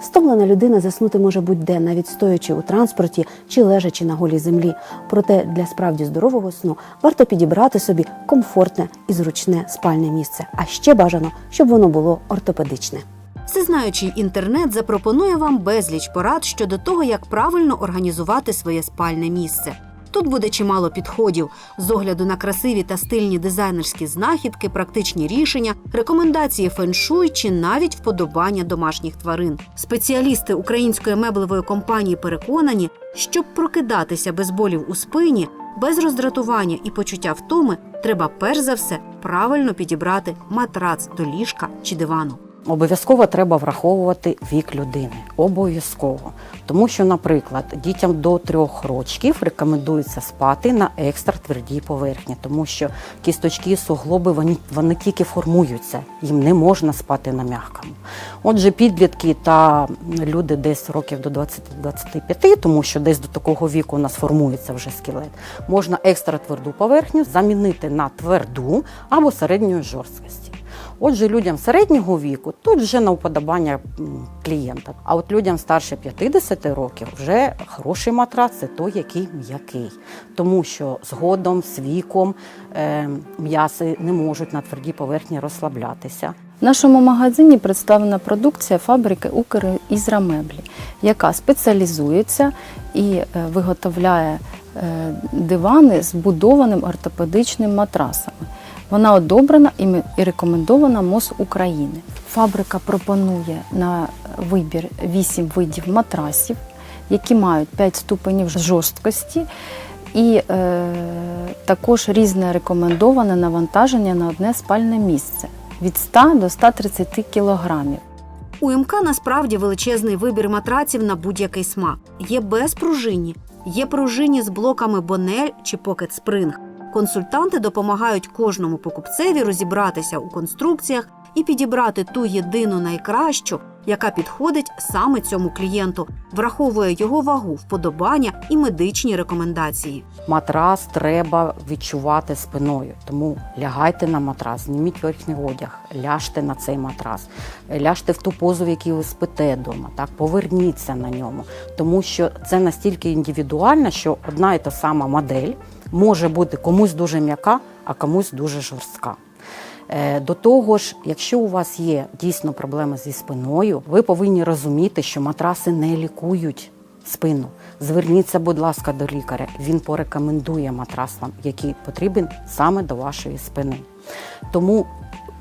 Стомлена людина заснути може будь-де, навіть стоячи у транспорті чи лежачи на голій землі. Проте для справді здорового сну варто підібрати собі комфортне і зручне спальне місце. А ще бажано, щоб воно було ортопедичне. Всезнаючий інтернет запропонує вам безліч порад щодо того, як правильно організувати своє спальне місце. Тут буде чимало підходів з огляду на красиві та стильні дизайнерські знахідки, практичні рішення, рекомендації феншуй чи навіть вподобання домашніх тварин. Спеціалісти української меблевої компанії переконані, щоб прокидатися без болів у спині, без роздратування і почуття втоми, треба перш за все правильно підібрати матрац до ліжка чи дивану. Обов'язково треба враховувати вік людини. Обов'язково. Тому що, наприклад, дітям до трьох років рекомендується спати на екстра твердій поверхні, тому що кісточки, суглоби вони, вони тільки формуються, їм не можна спати на м'якому. Отже, підлітки та люди десь років до 20-25, тому що десь до такого віку у нас формується вже скелет, можна екстра тверду поверхню замінити на тверду або середньої жорсткості. Отже, людям середнього віку тут вже на уподобання клієнта. А от людям старше 50 років вже хороший матрац це той, який м'який. Тому що згодом, з віком е, м'яси не можуть на твердій поверхні розслаблятися. В нашому магазині представлена продукція фабрики «Укрізрамеблі», яка спеціалізується і е, виготовляє е, дивани з будованим ортопедичним матрасами. Вона одобрена і рекомендована МОЗ України. Фабрика пропонує на вибір 8 видів матрасів, які мають 5 ступенів жорсткості, і е, також різне рекомендоване навантаження на одне спальне місце від 100 до 130 кілограмів. У МК насправді величезний вибір матраців на будь-який смак. Є безпружинні, є пружинні з блоками Бонель чи Pocket Spring. Консультанти допомагають кожному покупцеві розібратися у конструкціях і підібрати ту єдину найкращу, яка підходить саме цьому клієнту, враховує його вагу, вподобання і медичні рекомендації. Матрас треба відчувати спиною. Тому лягайте на матрас, зніміть верхній одяг, ляжте на цей матрас, ляжте в ту позу, в якій ви спите вдома. Так, поверніться на ньому, тому що це настільки індивідуально, що одна і та сама модель може бути комусь дуже м'яка, а комусь дуже жорстка. Е, До того ж, якщо у вас є дійсно проблеми зі спиною, ви повинні розуміти, що матраси не лікують спину. Зверніться, будь ласка, до лікаря. Він порекомендує матрас який потрібен саме до вашої спини. Тому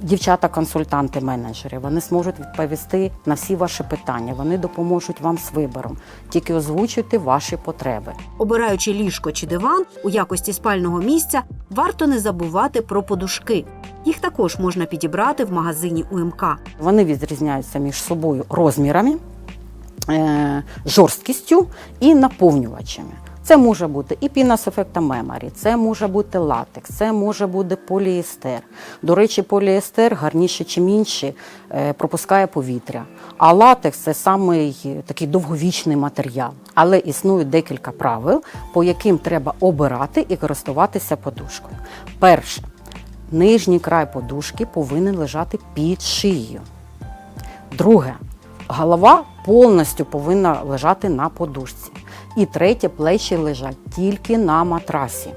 дівчата-консультанти, менеджери, вони зможуть відповісти на всі ваші питання. Вони допоможуть вам з вибором. Тільки озвучуйте ваші потреби. Обираючи ліжко чи диван у якості спального місця, варто не забувати про подушки. Їх також можна підібрати в магазині УМК. Вони відрізняються між собою розмірами, е, жорсткістю і наповнювачами. Це може бути і піна з ефектом меморі, це може бути латекс, це може бути поліестер. До речі, поліестер гарніше, чим інші, е, пропускає повітря. А латекс це самий такий довговічний матеріал. Але існує декілька правил, по яким треба обирати і користуватися подушкою. Перше, нижній край подушки повинен лежати під шиєю. Друге, голова повністю повинна лежати на подушці. І третє, плечі лежать тільки на матрасі.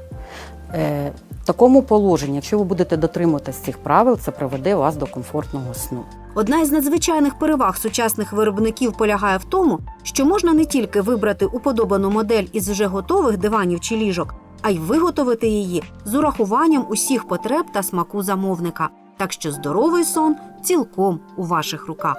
Е, в такому положенні, якщо ви будете дотримуватись цих правил, це приведе вас до комфортного сну. Одна із надзвичайних переваг сучасних виробників полягає в тому, що можна не тільки вибрати уподобану модель із вже готових диванів чи ліжок, а й виготовити її з урахуванням усіх потреб та смаку замовника. Так що здоровий сон цілком у ваших руках.